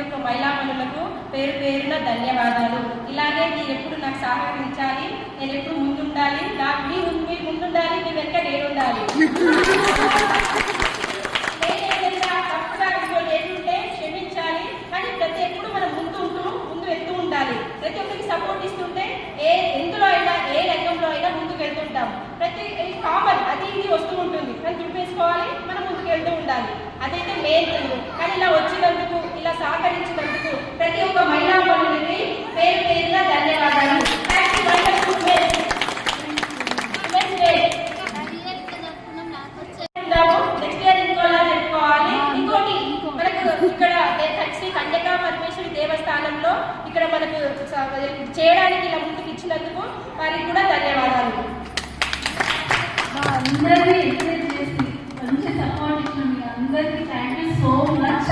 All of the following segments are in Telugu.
యొక్క మహిళా మహిళామణులకు పేరు పేరున ధన్యవాదాలు. ఇలాగే మీరు ఎప్పుడు నాకు సహకరించాలి నేను ఎప్పుడు ముందుండాలి నాకు మీరు ముందుండాలి మీ వెనక నేను ఉండాలి సూచించినందుకు వారికి కూడా ధన్యవాదాలు. చేసి thank you so much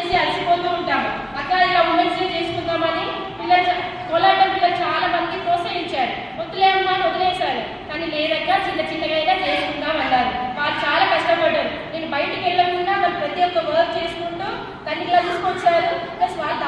enjoy అలసిపోతూ ఉంటాము. అక్క ఇలా చాలా ప్రోత్సహించారు. అని కానీ చిన్న చిన్నగా అయినా చేసుకుందాం అన్నారు. చాలా కష్టపడ్డారు. నేను బయటికి వెళ్ళకుండా వాళ్ళు ప్రతి ఒక్క వర్క్ చేసుకుంటూ తన్ని తీసుకొచ్చారు. ప్లస్ వాళ్ళు